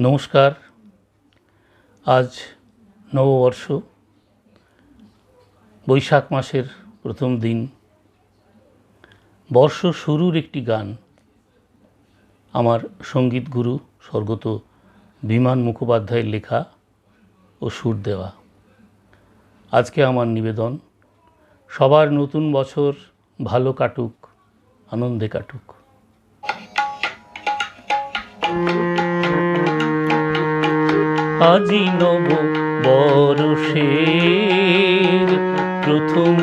নমস্কার। আজ নববর্ষ। বৈশাখ মাসের প্রথম দিন। বর্ষ শুরুর একটি গান। আমার সংগীত গুরু স্বর্গত বিমান মুখোপাধ্যায়ের লেখা ও সুর দেওয়া। আজকে আমার নিবেদন, সবার নতুন বছর ভালো কাটুক, আনন্দে কাটুক। আজি নব বরষের প্রথম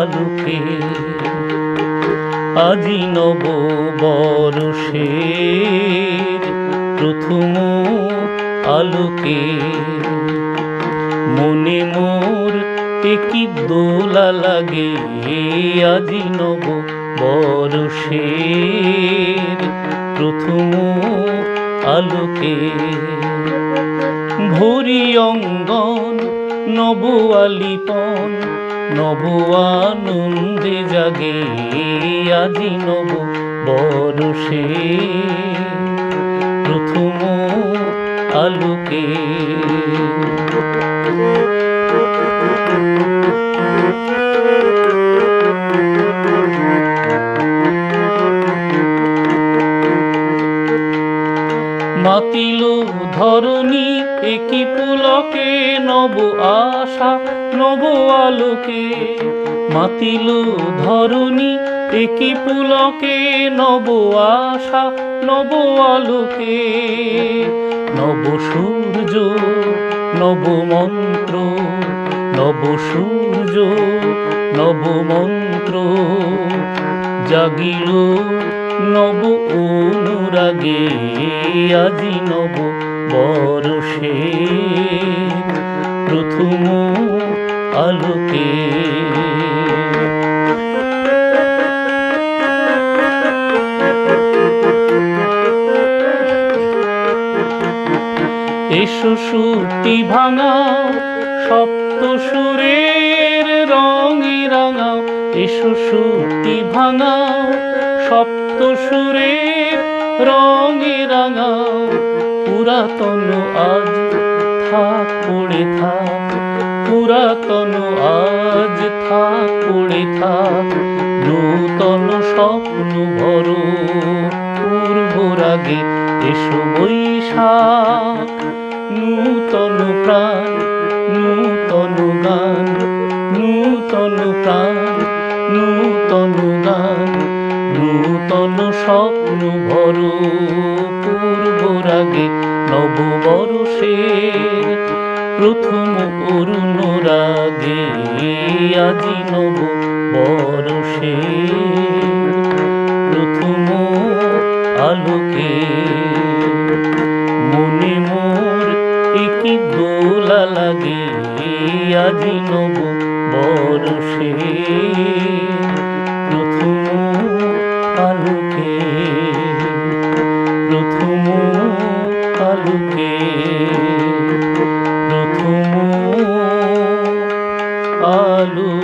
আলোকে। আজি নব বরষের প্রথম আলোকে। মনে মোর একই দোলা লাগে, আজি নব বরষের প্রথম আলোকে। ভরি অঙ্গন নব আলিপন নব জাগে আজি নব বরষে। প্রথম আলোকে। মাতিল ধরণী একই পুলকে, নব আশা, নব আলোকে। মাতিল ধরণী একই পুলকে, নব আশা, নব আলোকে। নব সূর্য, নব মন্ত্র, নব সূর্য, নব মন্ত্র। জাগিল নব অনুরাগে আজি নব বরষে। প্রথম আলোকে। এসো সুরটি ভাঙাও, সপ্ত সুরের রঙে রাঙাও এসো সুরটি ভাঙাও সপ্ত সুরের রঙে রাঙাও পুরাতন আজ থাক পড়ে থাক। পুরাতন আজ থাক পড়ে থাক। নূতন স্বপ্ন ভরো পূর্ব রাগে এসো বৈশাখ। নূতন প্রাণ, নূতন গান, নূতন প্রাণ, নূতন গান। নূতন স্বপ্ন ভর পূর্ব রাগে নববর্ষের প্রথম অরুণ রাগে আজি নব বর্ষের প্রথম আলোকে মনে মোর একই দোলা লাগে আজি নব বর্ষে বলো